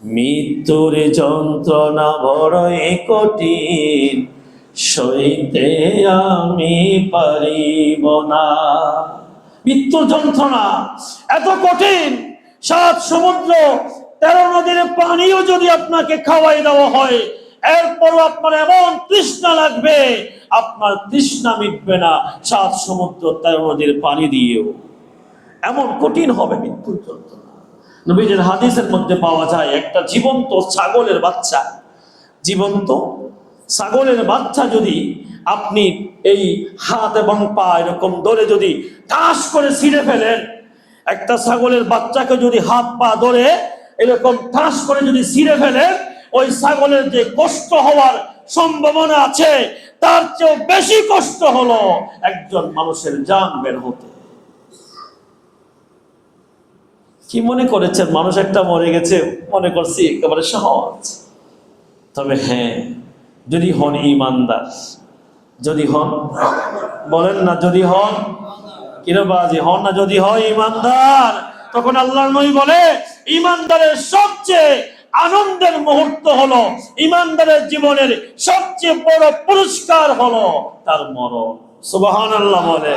মৃত্যুর যন্ত্রণা বড়ই কঠিন, সইতে আমি পারিব না। মৃত্যুর যন্ত্রণা এত কঠিন, সাত সমুদ্র, তেরো নদীর পানিও যদি আপনাকে খাওয়াই দেওয়া হয়, এরপরও আপনার এমন তৃষ্ণা লাগবে, আপনার তৃষ্ণা মিটবে না সাত সমুদ্র, তেরো নদীর পানি দিয়েও। এমন কঠিন হবে মৃত্যুর যন্ত্রণা। নবীজের হাদিসের মধ্যে পাওয়া যায়, একটা জীবন্ত ছাগলের বাচ্চা। জীবন্ত ছাগলের বাচ্চা যদি আপনি এই হাত এবং পা এরকম ধরে যদি ঠাস করে ছিঁড়ে ফেলেন, একটা ছাগলের বাচ্চাকে যদি হাত পা ধরে এরকম ঠাস করে যদি ছিঁড়ে ফেলেন, ওই ছাগলের যে কষ্ট হওয়ার সম্ভাবনা আছে, তার চেয়েও বেশি কষ্ট হলো একজন মানুষের জান বের হতে। কি মনে করেছেন? মানুষ একটা মরে গেছে, মনে করছি একেবারে সহজ। তবে হ্যাঁ যদি হন ইমানদার, যদি হন, বলেন না যদি হন কিরবাজি হন না যদি হয় ইমানদার, তখন আল্লাহ নবী বলে, ইমানদারের সবচেয়ে আনন্দের মুহূর্ত হলো, ইমানদারের জীবনের সবচেয়ে বড় পুরস্কার হলো তার মরণ। সুবহান আল্লাহ বলে।